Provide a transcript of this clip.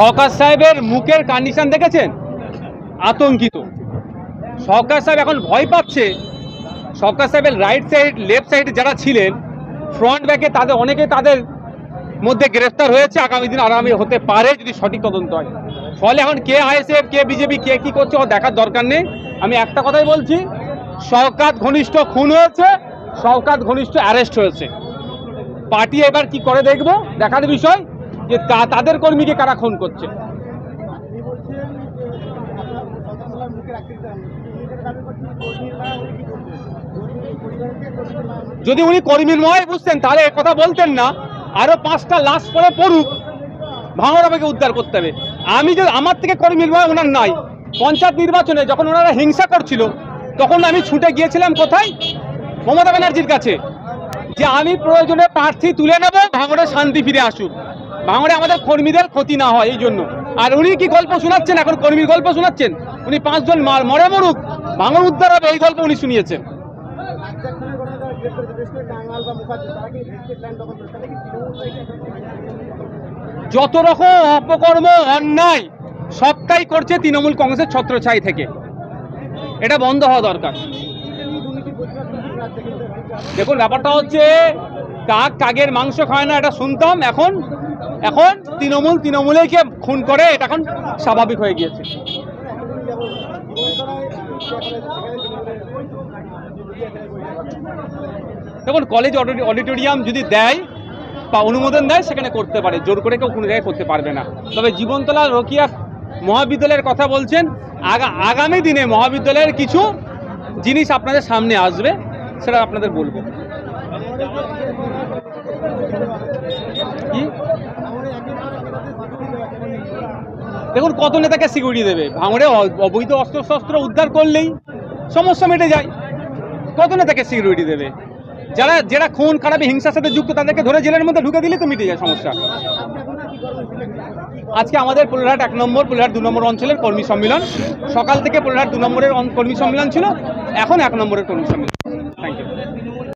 সরকার সাহেবের মুখের কন্ডিশন দেখেছেন? আতঙ্কিত। সরকার সাহেব এখন ভয় পাচ্ছে। সরকার সাহেবের রাইট সাইড লেফট সাইডে যারা ছিলেন ফ্রন্ট ব্যাকে তাদের অনেকে তাদের মধ্যে গ্রেফতার হয়েছে। আগামী দিন আরামে হতে পারে যদি সঠিক তদন্ত হয়। ফলে এখন কে আইএসএফ, কে বিজেপি, কে কি করছে ও দেখার দরকার নেই। আমি একটা কথাই বলছি শওকাত ঘনিষ্ঠ খুন হয়েছে শওকাত ঘনিষ্ঠ অ্যারেস্ট হয়েছে। পার্টি এবার কি করে দেখব? দেখার বিষয় যে তাদের কর্মীকে কারা খুন করছে? যদি উনি কর্মীর নয় বুঝতেন, তাহলে কথা বলতেন না। আরও পাঁচটা লাশ পরে পড়ুক। ভাঙড় আমাকে উদ্ধার করতে হবে। আমি যে আমার থেকে কর্মীর নয় ওনার নাই। পঞ্চায়েত নির্বাচনে যখন ওনারা হিংসা করছিল, তখন আমি ছুটে গিয়েছিলাম কোথায়? মমতা ব্যানার্জির কাছে। যে আমি প্রয়োজনে প্রার্থী তুলে নেব, ভাঙড়ে শান্তি ফিরে আসুক। ভাঙড়ে আমাদের কর্মীদের ক্ষতি না হয়, এই জন্য। আর উনি কি গল্প শোনাচ্ছেন? এখন কর্মীর গল্প শোনাচ্ছেন? উনি পাঁচজন মার মরে মরুক ভাঙড় উদ্ধার হবে, এই গল্প উনি শুনিয়েছেন। যত রকম অপকর্ম, অন্যায়, সবটাই করছে তৃণমূল কংগ্রেসের ছত্রছাই থেকে। এটা বন্ধ হওয়া দরকার। দেখুন, ব্যাপারটা হচ্ছে, কাক কাকের মাংস খায় না, এটা শুনতাম, এখন এখন তৃণমূল তৃণমূলেকে খুন করে, এটা এখন স্বাভাবিক হয়ে গিয়েছে। দেখুন কলেজ অডি- অডিটোরিয়াম যদি দেয় বা অনুমোদন দেয়, সেখানে করতে পারে। জোর করে কেউ কোনো জায়গায় করতে পারবে না। তবে জীবনতলা রকিয়া মহাবিদ্যালয়ের কথা বলছেন, আগা আগামী দিনে মহাবিদ্যালয়ের কিছু জিনিস আপনাদের সামনে আসবে, সেটা আপনাদের বলব। দেখুন, কত নেতাকে সিকিউরিটি দেবে? ভাঙড়ে অবৈধ অস্ত্র শস্ত্র উদ্ধার করলেই সমস্যা মিটে যায়। কত নেতাকে সিকিউরিটি দেবে? যারা যারা খুন, খারাপি, হিংসার সাথে যুক্ত, তাদেরকে ধরে জেলের মধ্যে ঢুকে দিলে তো মিটে যায় সমস্যা। আজকে আমাদের পোলরহাট এক নম্বর, পোলহাট দু নম্বর অঞ্চলের কর্মী সম্মেলন। সকাল থেকে পোলরহাট দু নম্বরের কর্মী সম্মেলন ছিল। এখন এক নম্বরের কর্মী সম্মেলন। Thank you